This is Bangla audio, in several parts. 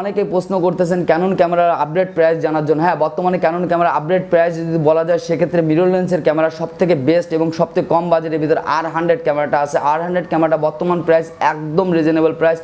অনেকেই প্রশ্ন করতেছেন ক্যানন ক্যামেরার আপডেট প্রাইস জানার জন্য। হ্যাঁ বর্তমানে ক্যানন ক্যামেরা আপডেট প্রাইস যদি বলা যায়, সেক্ষেত্রে মিরর লেন্সের ক্যামেরা সব থেকে বেস্ট এবং সবথেকে কম বাজেটের ভিতরে আর হান্ড্রেড ক্যামেরাটা আছে। আর হান্ড্রেড ক্যামেরাটা বর্তমান প্রাইস একদম রিজনেবল প্রাইস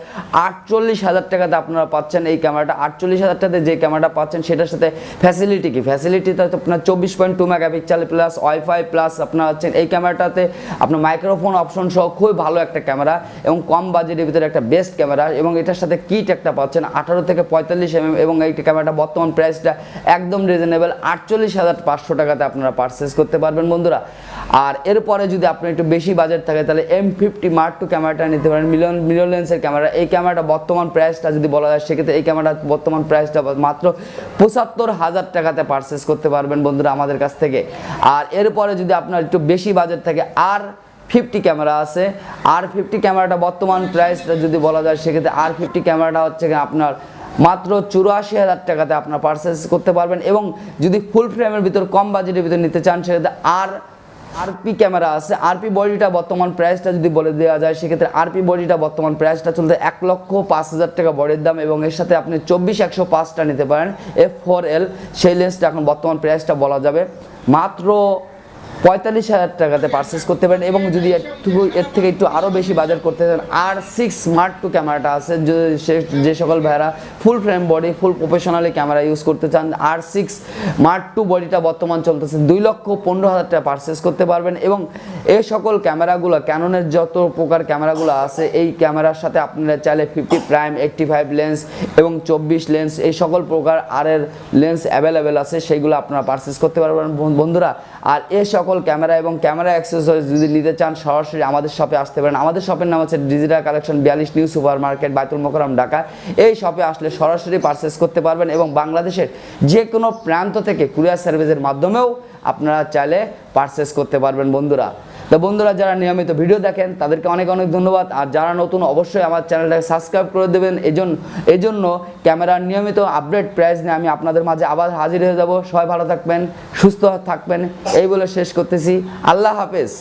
আটচল্লিশ হাজার টাকাতে আপনারা পাচ্ছেন এই ক্যামেরাটা আটচল্লিশ হাজার টাকাতে যে ক্যামেরাটা পাচ্ছেন, সেটার সাথে ফ্যাসিলিটি কি? ফ্যাসিলিটিতে আপনার চব্বিশ point two mega megapixel plus wifi plus আপনার হচ্ছেন এই ক্যামেরাটাতে আপনার মাইক্রোফোন অপশন সহ খুবই ভালো একটা ক্যামেরা এবং কম বাজেটের ভিতরে একটা বেস্ট ক্যামেরা এবং এটার সাথে কিট একটা পাচ্ছেন। আঠারো থেকে পঁয়তাল্লিশ এমএম এবং এই ক্যামেরাটা বর্তমান প্রাইসটা একদম রিজনেবল আটচল্লিশ হাজার পাঁচশো টাকাতে আপনারা পারচেস করতে পারবেন বন্ধুরা। আর এরপরে যদি আপনার একটু বেশি বাজেট থাকে, তাহলে এম ফিফটি মার্ক টু ক্যামেরাটা নিতে পারেন। মিলিয়ন মিলিয়ন লেন্সের ক্যামেরা। এই ক্যামেরাটা বর্তমান প্রাইসটা যদি বলা যায়, সেক্ষেত্রে এই ক্যামেরা বর্তমান প্রাইসটা মাত্র পঁচাত্তর হাজার টাকাতে পারচেস করতে পারবেন বন্ধুরা আমাদের কাছ থেকে। আর এরপরে যদি আপনার একটু বেশি বাজেট থাকে, আর ফিফটি ক্যামেরা আছে। আর ফিফটি ক্যামেরাটা বর্তমান প্রাইসটা যদি বলা যায়, সেক্ষেত্রে আর ফিফটি ক্যামেরাটা হচ্ছে আপনার মাত্র চুরাশি হাজার টাকাতে আপনার পারচেস করতে পারবেন এবং যদি ফুল ফ্রেমের ভিতর কম বাজেটের ভিতর নিতে চান, সেক্ষেত্রে আর আরপি ক্যামেরা আছে। আরপি বডিটা বর্তমান প্রাইসটা যদি বলে দেওয়া যায়, সেক্ষেত্রে আরপি বডিটা বর্তমান প্রাইসটা চলতে এক লক্ষ পাঁচ হাজার টাকা বডির দাম এবং এর সাথে আপনি চব্বিশ একশো পাঁচটা নিতে পারেন। এফ ফোর এল সেই লেন্সটা এখন বর্তমান প্রাইসটা বলা যাবে। মাত্র পঁয়তাল্লিশ হাজার টাকাতে পারচেস করতে পারেন এবং যদি একটু এর থেকে একটু আরও বেশি বাজার করতে চান আর সিক্স স্মার্ট টু ক্যামেরাটা আছে, যে, সে- যে সকল ভাইরা full frame body full professionally camera use করতে চান আর সিক্স স্মার্ট টু বডিটা বর্তমান চলতেছে দুই লক্ষ পনেরো হাজার টাকা পারচেস করতে পারবেন এবং এই সকল ক্যামেরাগুলো ক্যাননের যত প্রকার ক্যামেরাগুলো আছে, এই ক্যামেরার সাথে আপনারা চাইলে fifty prime eighty five lens এবং চব্বিশ লেন্স এই সকল প্রকার আর এর লেন্স অ্যাভেলেবেল আছে সেইগুলো আপনারা পারচেস করতে পারবেন। বন- বন্ধুরা, আর এই সকল ক্যামেরা এবং ক্যামেরা অ্যাক্সেসরিজ যদি নিতে চান, সরাসরি আমাদের শপে আসতে পারেন। আমাদের শপের নাম হচ্ছে ডিজিটাল কালেকশন বিয়াল্লিশ new super market Baitul Mukarram Dhaka. এই শপে আসলে সরাসরি পারচেস করতে পারবেন এবং বাংলাদেশের যে কোনো প্রান্ত থেকে কুরিয়ার সার্ভিসের মাধ্যমেও আপনারা চাইলে পারচেস করতে পারবেন বন্ধুরা। তো বন্ধুরা, যারা নিয়মিত ভিডিও দেখেন, তাদেরকে অনেক অনেক ধন্যবাদ। আর যারা নতুন, অবশ্যই আমার চ্যানেলটাকে সাবস্ক্রাইব করে দেবেন। এজন্য এজন্য ক্যামেরার নিয়মিত আপডেট প্রাইস নিয়ে আমি আপনাদের মাঝে আবার হাজির হয়ে যাব। সবাই ভালো থাকবেন, সুস্থ থাকবেন। এই বলে শেষ করতেছি। আল্লাহ হাফেজ।